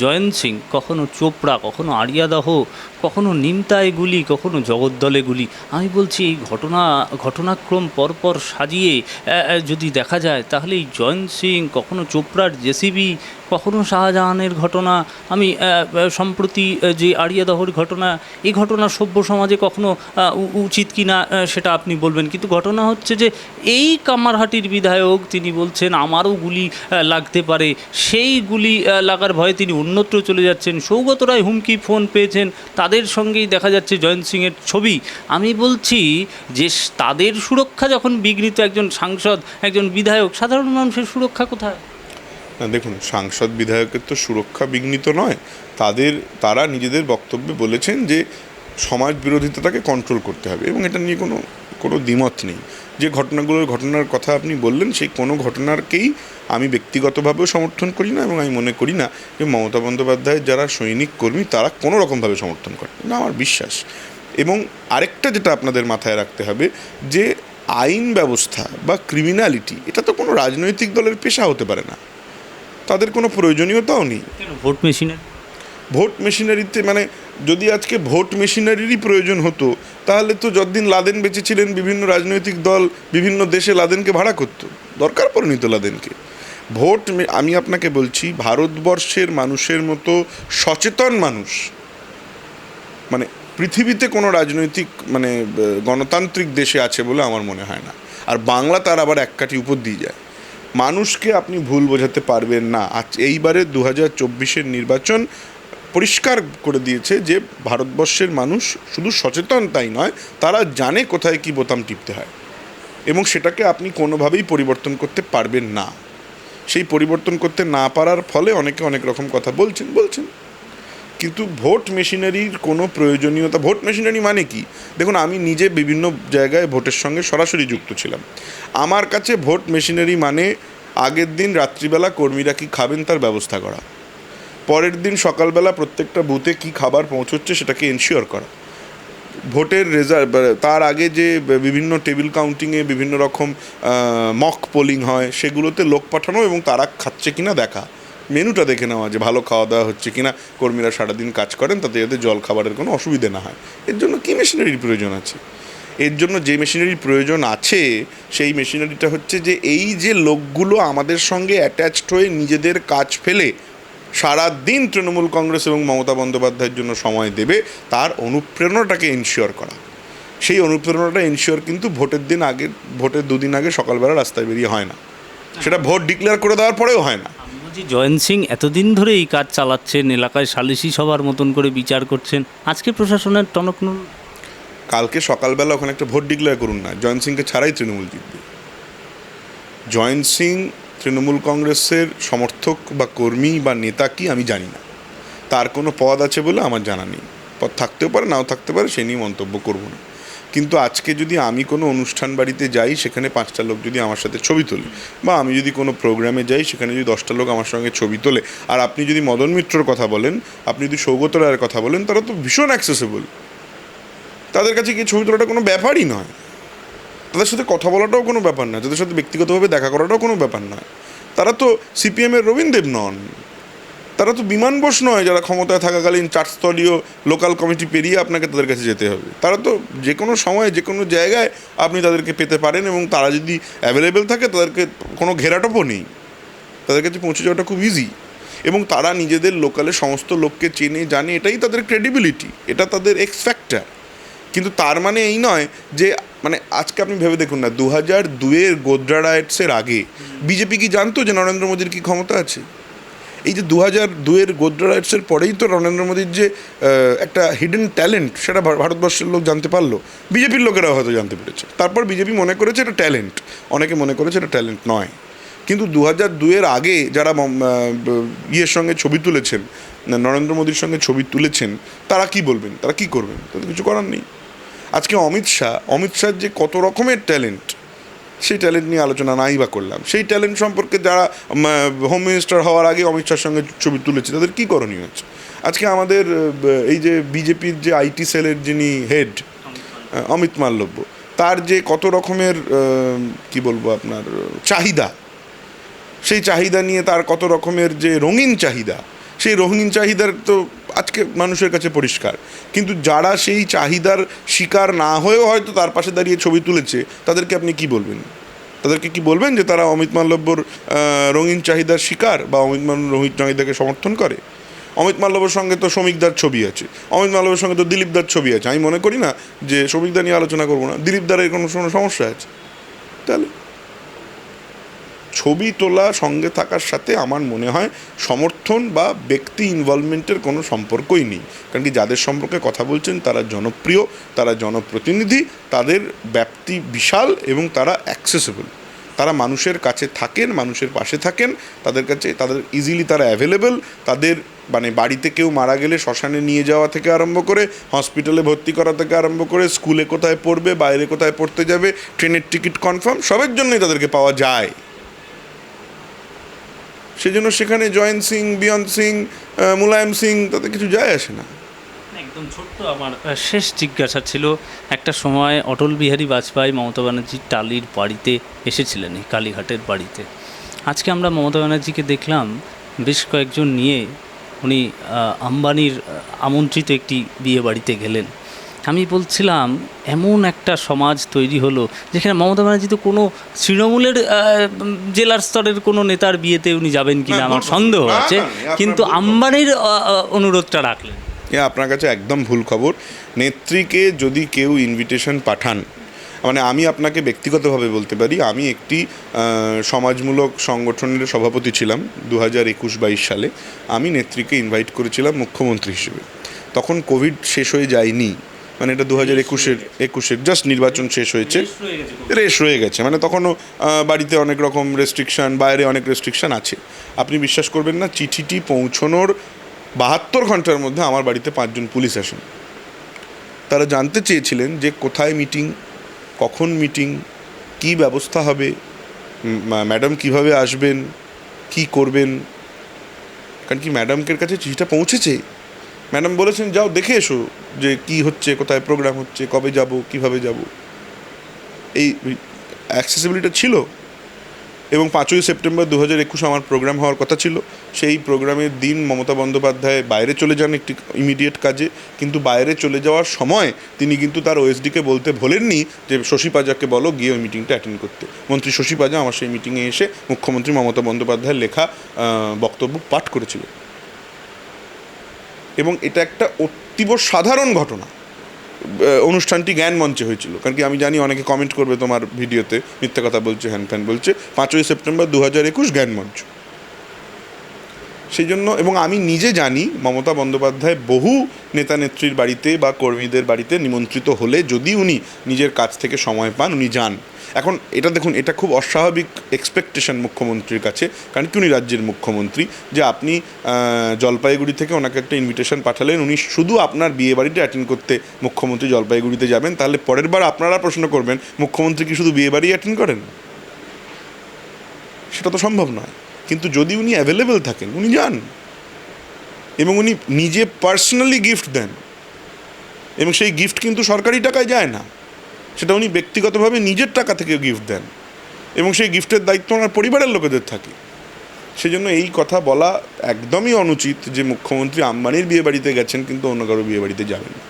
জয়ন্ত সিং কখনও চোপড়া, কখনো আরিয়াদাহ কখনও নিমতায় গুলি কখনও জগদ্দলে গুলি। আমি বলছি এই ঘটনা, ঘটনাক্রম পরপর সাজিয়ে যদি দেখা যায়, তাহলে এই জয়ন্ত সিং কখনও চোপড়ার জেসিবি কখনো শাহজাহানের ঘটনা, আমি সম্প্রতি যে আরিয়াদহর ঘটনা, এই ঘটনা সভ্য সমাজে কখনো উচিত কি না সেটা আপনি বলবেন। কিন্তু ঘটনা হচ্ছে যে, এই কামারহাটির বিধায়ক তিনি বলছেন, আমারও গুলি লাগতে পারে। সেই গুলি লাগার ভয়ে তিনি অন্যত্র চলে যাচ্ছেন। সৌগত রায় হুমকি ফোন পেয়েছেন, তাদের সঙ্গেই দেখা যাচ্ছে জয়ন্ত সিংয়ের ছবি। আমি বলছি যে, তাদের সুরক্ষা যখন বিঘ্নিত, একজন সাংসদ, একজন বিধায়ক, সাধারণ মানুষের সুরক্ষা কোথায়? না, দেখুন, সাংসদ বিধায়কের তো সুরক্ষা বিঘ্নিত নয়। তাদের, তারা নিজেদের বক্তব্যে বলেছেন যে সমাজ বিরোধিতাটাকে কন্ট্রোল করতে হবে এবং এটা নিয়ে কোনো কোনো দ্বিমত নেই। যে ঘটনাগুলোর ঘটনার কথা আপনি বললেন, সেই কোনো ঘটনারকেই আমি ব্যক্তিগতভাবেও সমর্থন করি না এবং আমি মনে করি না যে মমতা বন্দ্যোপাধ্যায়ের যারা সৈনিক কর্মী, তারা কোনো রকমভাবে সমর্থন করে না। আমার বিশ্বাস। এবং আরেকটা যেটা আপনাদের মাথায় রাখতে হবে, যে আইন ব্যবস্থা বা ক্রিমিনালিটি এটা তো কোনো রাজনৈতিক দলের পেশা হতে পারে না। তাদের কোনো প্রয়োজনীয়তাও নেই। ভোট মেশিনের? ভোট মেশিনারিতে মানে যদি আজকে ভোট মেশিনারিরই প্রয়োজন হতো তাহলে তো যতদিন লাদেন বেঁচে ছিলেন বিভিন্ন রাজনৈতিক দল বিভিন্ন দেশে লাদেনকে ভাড়া করতো। দরকার পড়েনি তো লাদেনকে। ভোট আমি আপনাকে বলছি ভারতবর্ষের মানুষের মতো সচেতন মানুষ মানে পৃথিবীতে কোনো রাজনৈতিক মানে গণতান্ত্রিক দেশে আছে বলে আমার মনে হয় না। আর বাংলা তার আবার এক কাঠি উপর দিয়ে যায়। মানুষকে আপনি ভুল বোঝাতে পারবেন না। আজ এইবারে দু হাজার চব্বিশের নির্বাচন পরিষ্কার করে দিয়েছে যে, ভারতবর্ষের মানুষ শুধু সচেতন তাই নয়, তারা জানে কোথায় কি বোতাম টিপতে হয় এবং সেটাকে আপনি কোনোভাবেই পরিবর্তন করতে পারবেন না। সেই পরিবর্তন করতে না পারার ফলে অনেকে অনেক রকম কথা বলছেন বলছেন। কিন্তু ভোট মেশিনারির কোনো প্রয়োজনীয়তা, ভোট মেশিনারি মানে কি? দেখুন, আমি নিজে বিভিন্ন জায়গায় ভোটের সঙ্গে সরাসরি যুক্ত ছিলাম। আমার কাছে ভোট মেশিনারি মানে আগের দিন রাত্রিবেলা কর্মীরা কি খাবেন তার ব্যবস্থা করা। পরের দিন সকালবেলা প্রত্যেকটা বুথে কি খাবার পৌঁছচ্ছে সেটাকে এনশিওর করা। ভোটের রেজাল্ট তার আগে যে বিভিন্ন টেবিল কাউন্টিংয়ে বিভিন্ন রকম মক পোলিং হয়, সেগুলোতে লোক পাঠানো এবং তারা খাচ্ছে কিনা দেখা। মেনুটা দেখে নেওয়া যে ভালো খাওয়া দাওয়া হচ্ছে কিনা, কর্মীরা সারাদিন কাজ করেন, তাতে যাতে জল খাবারের কোনো অসুবিধে না হয়। এর জন্য কী মেশিনারির প্রয়োজন আছে? এর জন্য যে মেশিনারির প্রয়োজন আছে, সেই মেশিনারিটা হচ্ছে যে এই যে লোকগুলো আমাদের সঙ্গে অ্যাটাচড হয়ে নিজেদের কাজ ফেলে সারা দিন তৃণমূল কংগ্রেস এবং মমতা বন্দ্যোপাধ্যায়ের জন্য সময় দেবে, তার অনুপ্রেরণাটাকে এনশিওর করা। সেই অনুপ্রেরণাটা এনশিওর কিন্তু ভোটের দিন আগে, ভোটের দুদিন আগে সকালবেলা রাস্তায় বেরিয়ে হয় না। সেটা ভোট ডিক্লেয়ার করে দেওয়ার পরেও হয় না। বলছি জয়ন্ত সিং এতদিন ধরে এই কাজ চালাচ্ছেন, এলাকায় সালিশি সবার মতন করে বিচার করছেন, আজকে প্রশাসনের টনক। কালকে সকালবেলা ওখানে একটা ভোট ডিক্লেয়ার করুন না, জয়ন্ত সিংকে ছাড়াই তৃণমূল জিতবে। জয়ন্ত সিং তৃণমূল কংগ্রেসের সমর্থক বা কর্মী বা নেতা কি আমি জানি না। তার কোনো পদ আছে বলে আমার জানা নেই। পদ থাকতেও পারে, নাও থাকতে পারে সে নিয়ে মন্তব্য করব না। কিন্তু আজকে যদি আমি কোনো অনুষ্ঠান বাড়িতে যাই, সেখানে পাঁচটা লোক যদি আমার সাথে ছবি তোলে, বা আমি যদি কোনো প্রোগ্রামে যাই, সেখানে যদি দশটা লোক আমার সঙ্গে ছবি তোলে, আর আপনি যদি মদন মিত্রর কথা বলেন, আপনি যদি সৌগত রায়ের কথা বলেন, তারা তো ভীষণ অ্যাক্সেসেবল তাদের কাছে কি ছবি তোলাটা কোনো ব্যাপারই নয়। তাদের সাথে কথা বলাটাও কোনো ব্যাপার নয়। তাদের সাথে ব্যক্তিগতভাবে দেখা করাটাও কোনো ব্যাপার নয়। তারা তো সিপিএমের রবীন্দ্রদেব নন। তারা তো বিমান নয়, যারা ক্ষমতায় থাকাকালীন চারস্তলীয় লোকাল কমিটি পেরিয়ে আপনাকে তাদের কাছে যেতে হবে। তারা তো যে কোনো সময়ে, যে কোনো জায়গায় আপনি তাদেরকে পেতে পারেন এবং তারা যদি অ্যাভেলেবেল থাকে, তাদেরকে কোনো ঘেরাটোপও নেই। তাদের কাছে পৌঁছে যাওয়াটা খুব ইজি এবং তারা নিজেদের লোকালে সমস্ত লোককে চেনে, জানে, এটাই তাদের ক্রেডিবিলিটি এটা তাদের এক্স ফ্যাক্টর কিন্তু তার মানে এই নয় যে মানে আজকে আপনি ভেবে দেখুন না দু হাজার দুয়ের গোদ্রা রাইটসের আগে, বিজেপি কি জানতো যে নরেন্দ্র মোদীর কি ক্ষমতা আছে? এই যে দু হাজার দুয়ের গোদ্রা রাইটসের পরেই তো নরেন্দ্র মোদীর যে একটা হিডেন ট্যালেন্ট সেটা ভারতবর্ষের লোক জানতে পারল। বিজেপির লোকেরাও হয়তো জানতে পেরেছে। তারপর বিজেপি মনে করেছে এটা ট্যালেন্ট অনেকে মনে করেছে এটা ট্যালেন্ট নয়। কিন্তু দু হাজার দুয়ের আগে যারা ইয়ের সঙ্গে ছবি তুলেছেন, নরেন্দ্র মোদীর সঙ্গে ছবি তুলেছেন, তারা কি বলবেন? তারা কি করবেন? তাদের কিছু করার নেই। আজকে অমিত শাহ, অমিত শাহর যে কত রকমের ট্যালেন্ট সেই ট্যালেন্ট নিয়ে আলোচনা নাই বা করলাম। সেই ট্যালেন্ট সম্পর্কে যারা হোম মিনিস্টার হওয়ার আগে অমিত শাহর সঙ্গে ছবি তুলেছে, তাদের কী করণীয় আছে? আজকে আমাদের এই যে বিজেপির যে আইটি সেলের যিনি হেড অমিত মাল্লব্য তার যে কত রকমের কি বলব আপনার, চাহিদা, সেই চাহিদা নিয়ে তার কত রকমের যে রঙিন চাহিদা সেই রঙিন চাহিদার তো আজকে মানুষের কাছে পরিষ্কার। কিন্তু যারা সেই চাহিদার শিকার না হয়েও হয়তো তার পাশে দাঁড়িয়ে ছবি তুলেছে, তাদেরকে আপনি কি বলবেন? তাদেরকে কি বলবেন যে তারা অমিত মাল্লব্যর রঙিন চাহিদার শিকার বা অমিত মাল্য রোহিত চাহিদাকে সমর্থন করে? অমিত মাল্লবের সঙ্গে তো শ্রমিকদার ছবি আছে। অমিত মাল্লবের সঙ্গে তো দিলীপদার ছবি আছে। আমি মনে করি না যে শ্রমিকদা নিয়ে আলোচনা করব না। দিলীপদারের কোনো সমস্যা আছে? তাহলে ছবি তোলা সঙ্গে থাকার সাথে আমার মনে হয় সমর্থন বা ব্যক্তি ইনভলভমেন্টের কোনো সম্পর্কই নেই। কারণ কি যাদের সম্পর্কে কথা বলছেন, তারা জনপ্রিয়, তারা জনপ্রতিনিধি, তাদের ব্যাপ্তি বিশাল এবং তারা অ্যাক্সেসেবল তারা মানুষের কাছে থাকেন, মানুষের পাশে থাকেন, তাদের কাছে, তাদের ইজিলি তারা অ্যাভেলেবেল তাদের মানে বাড়িতে কেউ মারা গেলে শ্মশানে নিয়ে যাওয়া থেকে আরম্ভ করে হসপিটালে ভর্তি করা থেকে আরম্ভ করে স্কুলে কোথায় পড়বে, বাইরে কোথায় পড়তে যাবে ট্রেনের টিকিট কনফার্ম সবের জন্যই তাদেরকে পাওয়া যায়। সেজন্য সেখানে জয়ন্ত সিং, বিয়ন্ত সিং মুলায়ম সিং, তাতে কিছু যায় আসে না। একদম ছোট্ট আমার শেষ জিজ্ঞাসা ছিল, একটা সময় অটল বিহারী বাজপেয়ী মমতা ব্যানার্জির টালির বাড়িতে এসেছিলেন, এই কালীঘাটের বাড়িতে। আজকে আমরা মমতা ব্যানার্জিকে দেখলাম, বেশ কয়েকজন নিয়ে উনি আম্বানির আমন্ত্রিত একটি বিয়ে বাড়িতে গেলেন। আমি বলছিলাম এমন একটা সমাজ তৈরি হলো যেখানে মমতা ব্যানার্জি তো কোনো তৃণমূলের জেলার স্তরের কোনো নেতার বিয়েতে উনি যাবেন কিনা না, আমার সন্দেহ আছে। কিন্তু আম্বানির অনুরোধটা রাখলেন। এ আপনার কাছে একদম ভুল খবর। নেত্রীকে যদি কেউ ইনভিটেশন পাঠান মানে আমি আপনাকে ব্যক্তিগতভাবে বলতে পারি আমি একটি সমাজমূলক সংগঠনের সভাপতি ছিলাম দু হাজার একুশ বাইশ সালে। আমি নেত্রীকে ইনভাইট করেছিলাম মুখ্যমন্ত্রী হিসেবে। তখন কোভিড শেষ হয়ে যায়নি। মানে এটা দু হাজার একুশের একুশের জাস্ট নির্বাচন শেষ হয়েছে। রেশ রয়ে গেছে মানে তখনও বাড়িতে অনেক রকম রেস্ট্রিকশন বাইরে অনেক রেস্ট্রিকশন আছে। আপনি বিশ্বাস করবেন না চিঠিটি পৌঁছনোর বাহাত্তর ঘণ্টার মধ্যে আমার বাড়িতে পাঁচজন পুলিশ আসেন। তারা জানতে চেয়েছিলেন যে কোথায় মিটিং কখন মিটিং কি ব্যবস্থা হবে ম্যাডাম কীভাবে আসবেন কি করবেন? কারণ কি ম্যাডামকের কাছে চিঠিটা পৌঁছেছে? ম্যাডাম বলেছেন, যাও দেখে এসো যে কি হচ্ছে, কোথায় প্রোগ্রাম হচ্ছে, কবে যাব, কীভাবে যাব। এই অ্যাক্সেসিবিলিটি ছিল এবং পাঁচই সেপ্টেম্বর দু হাজার একুশ আমার প্রোগ্রাম হওয়ার কথা ছিল। সেই প্রোগ্রামের দিন মমতা বন্দ্যোপাধ্যায় বাইরে চলে যান একটি ইমিডিয়েট কাজে, কিন্তু বাইরে চলে যাওয়ার সময় তিনি কিন্তু তার ওএসডিকে বলতে ভোলেননি যে, শশী পাজাকে বলো, গিয়ে ওই মিটিংটা অ্যাটেন্ড করতে। মন্ত্রী শশী পাজা আমার সেই মিটিংয়ে এসে মুখ্যমন্ত্রী মমতা বন্দ্যোপাধ্যায়ের লেখা বক্তব্য পাঠ করেছিল। এবং এটা একটা অতীব সাধারণ ঘটনা। অনুষ্ঠানটি জ্ঞান মঞ্চে হয়েছিল। কারণ কি আমি জানি অনেকে কমেন্ট করবে তোমার ভিডিওতে, মিথ্যা কথা বলছে, হ্যান ফ্যান বলছে। পাঁচই সেপ্টেম্বর দু হাজার একুশ জ্ঞান মঞ্চ। সেই জন্য এবং আমি নিজে জানি, মমতা বন্দ্যোপাধ্যায় বহু নেতা নেত্রীর বাড়িতে বা কর্মীদের বাড়িতে নিমন্ত্রিত হলে যদি উনি নিজের কাছ থেকে সময় পান, উনি যান। এখন এটা দেখুন, এটা খুব অস্বাভাবিক এক্সপেকটেশন মুখ্যমন্ত্রীর কাছে, কারণ কি উনি রাজ্যের মুখ্যমন্ত্রী? যে আপনি জলপাইগুড়ি থেকে ওনাকে একটা ইনভিটেশন পাঠালেন, উনি শুধু আপনার বিয়ে বাড়িটা অ্যাটেন্ড করতে মুখ্যমন্ত্রী জলপাইগুড়িতে যাবেন, তাহলে পরের বার আপনারা প্রশ্ন করবেন, মুখ্যমন্ত্রী কি শুধু বিয়ে বাড়ি অ্যাটেন্ড করেন? সেটা তো সম্ভব নয়। কিন্তু যদি উনি অ্যাভেলেবেল থাকেন, উনি যান। এবং উনি নিজে পার্সোনালি গিফট দেন। এবং সেই গিফট কিন্তু সরকারি টাকায় যায় না। সেটা উনি ব্যক্তিগতভাবে নিজের টাকা থেকে গিফট দেন এবং সেই গিফটের দায়িত্ব ওনার পরিবারের লোকেদের থাকে। সেজন্য এই কথা বলা একদমই অনুচিত যে মুখ্যমন্ত্রী আম্বানির বিয়ে বাড়িতে গেছেন কিন্তু অন্য কারও বিয়ে বাড়িতে যাবেন